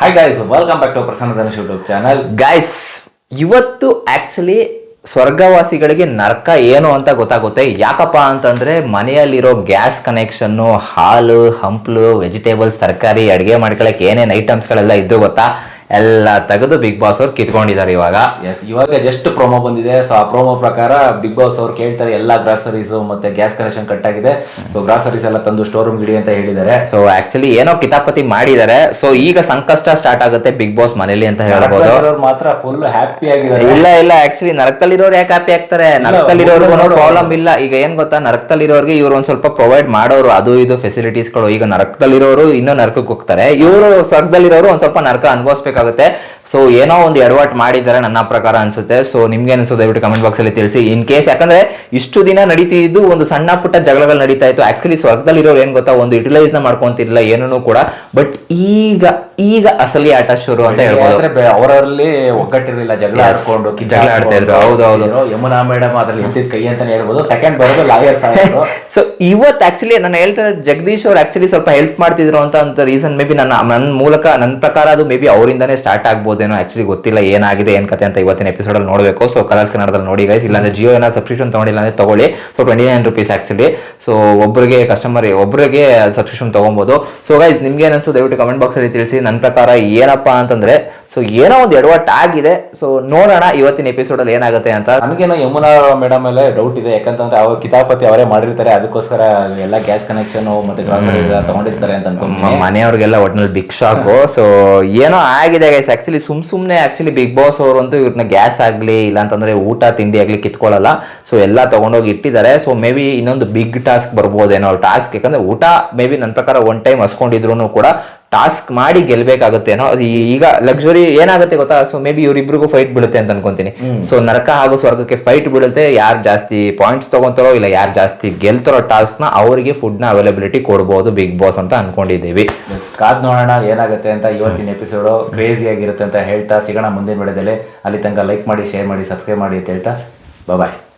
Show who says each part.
Speaker 1: Hi guys welcome back to Prasanna Dhanush YouTube channel
Speaker 2: guys ಇವತ್ತು actually ಸ್ವರ್ಗವಾಸಿಗಳಿಗೆ ನರಕ ಏನು ಅಂತ ಗೊತ್ತಾಗುತ್ತೆ. ಯಾಕಪ್ಪ ಅಂತಂದ್ರೆ ಮನೆಯಲ್ಲಿರೋ ಗ್ಯಾಸ್ ಕನೆಕ್ಷನ್ನು ಹಾಲು, ಹಂಪ್ಲು ವೆಜಿಟೇಬಲ್ಸ್ ತರಕಾರಿ, ಅಡುಗೆ ಮಾಡ್ಕೊಳಕ್ಕೆ ಏನೇನು ಐಟಮ್ಸ್ಗಳೆಲ್ಲ ಇದ್ದು ಗೊತ್ತಾ? ಎಲ್ಲ ತೆಗೆದು ಬಿಗ್ ಬಾಸ್ ಅವ್ರು ಕಿತ್ಕೊಂಡಿದ್ದಾರೆ ಇವಾಗ.
Speaker 1: ಎಸ್ ಇವಾಗ ಜಸ್ಟ್ ಪ್ರೊಮೋ ಬಂದಿದೆ. ಸೊ ಆ ಪ್ರೊಮೋ ಪ್ರಕಾರ ಬಿಗ್ ಬಾಸ್ ಅವ್ರು ಕೇಳ್ತಾರೆ ಎಲ್ಲ ಗ್ರಾಸರೀಸ್ ಮತ್ತೆ ಗ್ಯಾಸ್ ಕನೆಕ್ಷನ್ ಕಟ್ ಆಗಿದೆ. ಸೊ ಗ್ರಾಸರೀಸ್ ಎಲ್ಲ ತಂದು ಸ್ಟೋರ್ ರೂಮ್ ಇಡಿ ಅಂತ ಹೇಳಿದ್ದಾರೆ.
Speaker 2: ಸೊ ಆಕ್ಚುಲಿ ಏನೋ ಕಿತಾಪತಿ ಮಾಡಿದ್ದಾರೆ. ಸೊ ಈಗ ಸಂಕಷ್ಟ ಸ್ಟಾರ್ಟ್ ಆಗುತ್ತೆ ಬಿಗ್ ಬಾಸ್ ಮನೇಲಿ ಅಂತ ಹೇಳ್ಬೋದು.
Speaker 1: ಮಾತ್ರ ಫುಲ್ ಹ್ಯಾಪಿ ಆಗಿದ್ದಾರೆ.
Speaker 2: ಇಲ್ಲ ಇಲ್ಲ ಆಕ್ಚುಲಿ ನರಕದಲ್ಲಿರೋರು ಯಾಕೆ ಹ್ಯಾಪಿ ಆಗ್ತಾರೆ? ನರಕದಲ್ಲಿರೋರ್ಗು ಪ್ರಾಬ್ಲಮ್ ಇಲ್ಲ. ಈಗ ಏನ್ ಗೊತ್ತಾ? ನರಕದಲ್ಲಿರೋರ್ಗೆ ಇವ್ರು ಒಂದ್ ಸ್ವಲ್ಪ ಪ್ರೊವೈಡ್ ಮಾಡೋರು. ಅದು ಇದು ಫೆಸಿಲಿಟೀಸ್ಗಳು. ಈಗ ನರಕದಲ್ಲಿರೋರು ಇನ್ನೂ ನರಕಕ್ಕೆ ಹೋಗ್ತಾರೆ. ಇವರು ಸ್ವರ್ಗದಲ್ಲಿರೋರು ಒಂದ್ ಸ್ವಲ್ಪ ನರಕ ಅನುಭವಿಸ್ಬೇಕಾಗುತ್ತೆ ಸೊ ಏನೋ ಒಂದು ಎಡವಟ್ ಮಾಡಿದ್ದಾರೆ ನನ್ನ ಪ್ರಕಾರ ಅನ್ಸುತ್ತೆ. ಸೊ ನಿಮ್ಗೆ ಅನಿಸೋ ದಯವಿಟ್ಟು ಕಮೆಂಟ್ ಬಾಕ್ಸ್ ಅಲ್ಲಿ ತಿಳಿಸಿ. ಇನ್ ಕೇಸ್ ಯಾಕಂದ್ರೆ ಇಷ್ಟು ದಿನ ನಡೀತಿದ್ದು ಒಂದು ಸಣ್ಣ ಪುಟ್ಟ ಜಗಳಗಳು ನಡೀತಾ ಇತ್ತು. ಆಕ್ಚುಲಿ ಸ್ವರ್ಗದಲ್ಲಿರೋರು ಏನ್ ಗೊತ್ತಾ ಒಂದು ಯುಟಿಲೈಸ್ನ ಮಾಡ್ಕೊಂತಿರ್ಲಿಲ್ಲ ಏನೂ ಕೂಡ. ಬಟ್ ಈಗ ಈಗ ಅಸಲಿ ಆಟ ಶುರು ಅಂತ ಹೇಳ್ಬೋದು.
Speaker 1: ಅವರಲ್ಲಿ ಒಗ್ಗಟ್ಟಿರಲಿಲ್ಲ ಜಗಳ ಆಡ್ಕೊಂಡು
Speaker 2: ಜಗಳ ಆಡ್ತಾ ಇದ್ರು, ಹೌದು, ಹೌದು.
Speaker 1: ಯಮುನಾ ಮೇಡಮ್ ಅದ್ರಲ್ಲಿ ಎತ್ತಿದ ಕೈ ಅಂತಾನೆ ಹೇಳ್ಬೋದು. ಸೆಕೆಂಡ್ ಬರೋದು ಲಾಯರ್ಸ್ ಆಗಿದ್ರು
Speaker 2: ಸೊ ಇವತ್ತು ಆಕ್ಚುಲಿ ನಾನು ಹೇಳ್ತಾರೆ ಜಗದೀಶ್ ಅವ್ರು ಆಕ್ಚುಲಿ ಸ್ವಲ್ಪ ಹೆಲ್ಪ್ ಮಾಡ್ತಿದ್ರು ಅಂತ ಅಂತ ರೀಸನ್ ಮೇ ಬಿ ನನ್ನ ನನ್ನ ಮೂಲಕ ನನ್ನ ಪ್ರಕಾರ ಅದು ಮೇ ಬಿ ಅವರಿಂದನೇ ಸ್ಟಾರ್ಟ್ ಆಗ್ಬೋದೇನೋ ಆಕ್ಚುಲಿ ಗೊತ್ತಿಲ್ಲ, ಏನಾಗಿದೆ, ಏನ್ ಕತೆ ಅಂತ ಇವತ್ತಿನ ಎಪಿಸೋಡ್ ಅಲ್ಲಿ ನೋಡಬೇಕು. ಸೊ ಕಲರ್ಸ್ ಕನ್ನಡದಲ್ಲಿ ನೋಡಿ ಗೈಸ್ ಇಲ್ಲಾಂದ್ರೆ ಜಿಯೋ ಏನೋ ಸಬ್ಸ್ಕ್ರಿಪ್ಷನ್ ತಗೊಂಡಿಲ್ಲ ಅಂದ್ರೆ ತಗೊಳ್ಳಿ. So twenty nine rupees actually so ಒಬ್ಬರಿಗೆ ಕಸ್ಟಮರ್ ಒಬ್ಬರಿಗೆ ಸಬ್ಸ್ಕ್ರಿಪ್ಷನ್ ತಗೊಬೋದು. ಸೊ ಗೈಸ್ ನಿಮ್ಗೆ ಏನಿಸ್ತು ದಯವಿಟ್ಟು ಕಮೆಂಟ್ ಬಾಕ್ಸ್ ಅಲ್ಲಿ ತಿಳಿಸಿ. ನನ್ನ ಪ್ರಕಾರ ಏನಪ್ಪಾ ಅಂತಂದ್ರೆ ಸೊ ಏನೋ ಒಂದು ಎಡವಟ್ಟು ಆಗಿದೆ. ಸೊ ನೋಡೋಣ ಇವತ್ತಿನ ಎಪಿಸೋಡ್ ಅಲ್ಲಿ ಏನಾಗುತ್ತೆ ಅಂತ.
Speaker 1: ನಮಗೇನೋ ಯಮುನಾ ಮೇಡಮ್ ಮೇಲೆ ಡೌಟ್ ಇದೆ. ಯಾಕಂತಂದ್ರೆ ಅವ್ರ ಕಿತಾಪತಿ ಅವರೇ ಮಾಡಿರ್ತಾರೆ. ಅದಕ್ಕೋಸ್ಕರ ಎಲ್ಲ ಗ್ಯಾಸ್ ಕನೆಕ್ಷನ್ ಮತ್ತೆ ಎಲ್ಲ ತಗೊಂಡಿರ್ತಾರೆ ಅಂತ
Speaker 2: ಮನೆಯವ್ರಿಗೆಲ್ಲ ಒಟ್ನಲ್ಲಿ ಬಿಗ್ ಶಾಕು ಸೊ ಏನೋ ಆಗಿದೆ ಗೈಸ್ ಆಕ್ಚುಲಿ ಸುಮ್ ಸುಮ್ನೆ ಆಕ್ಚುಲಿ ಬಿಗ್ ಬಾಸ್ ಅವರಂತೂ ಇವ್ರನ್ನ ಗ್ಯಾಸ್ ಆಗಲಿ ಇಲ್ಲ ಅಂತಂದ್ರೆ ಊಟ ತಿಂಡಿ ಆಗಲಿ ಕಿತ್ಕೊಳ್ಳಲ್ಲ. ಸೊ ಎಲ್ಲ ತಗೊಂಡೋಗಿ ಇಟ್ಟಿದ್ದಾರೆ. ಸೊ ಮೇ ಬಿ ಇನ್ನೊಂದು ಬಿಗ್ ಟಾಸ್ಕ್ ಬರ್ಬೋದೇನೋ ಟಾಸ್ಕ್ ಯಾಕಂದ್ರೆ ಊಟ ಮೇ ಬಿ ನನ್ನ ಪ್ರಕಾರ ಒನ್ ಟೈಮ್ ಹಸ್ಕೊಂಡಿದ್ರು ಕೂಡ ಟಾಸ್ಕ್ ಮಾಡಿ ಗೆಲ್ಬೇಕಾಗುತ್ತೇನೋ ಅದು ಈಗ ಲಕ್ಸುರಿ ಏನಾಗುತ್ತೆ ಗೊತ್ತಾ? ಸೊ ಮೇ ಬಿ ಇವ್ರಿಬ್ರಿಗೂ ಫೈಟ್ ಬೀಳುತ್ತೆ ಅಂತ ಅನ್ಕೊಂತೀನಿ. ಸೊ ನರಕ ಹಾಗೂ ಸ್ವರ್ಗಕ್ಕೆ ಫೈಟ್ ಬೀಳುತ್ತೆ. ಯಾರು ಜಾಸ್ತಿ ಪಾಯಿಂಟ್ಸ್ ತಗೊಂತಾರೋ ಇಲ್ಲ ಯಾರು ಜಾಸ್ತಿ ಗೆಲ್ತಾರೋ ಟಾಸ್ಕ್ನ ಅವರಿಗೆ ಫುಡ್ನ ಅವೈಲಬಿಲಿಟಿ ಕೊಡ್ಬೋದು ಬಿಗ್ ಬಾಸ್ ಅಂತ ಅನ್ಕೊಂಡಿದ್ದೀವಿ.
Speaker 1: ಕಾದ್ ನೋಡೋಣ ಏನಾಗುತ್ತೆ ಅಂತ ಇವತ್ತಿನ ಎಪಿಸೋಡ್ ಕ್ರೇಜಿ ಆಗಿರುತ್ತೆ ಅಂತ ಹೇಳ್ತಾ ಸಿಗೋಣ ಮುಂದಿನ ವಿಡಿಯೋದಲ್ಲಿ ಅಲ್ಲಿ ತನಕ ಲೈಕ್ ಮಾಡಿ ಶೇರ್ ಮಾಡಿ ಸಬ್ಸ್ಕ್ರೈಬ್ ಮಾಡಿ ಅಂತ ಹೇಳ್ತಾ. ಬಾಯ್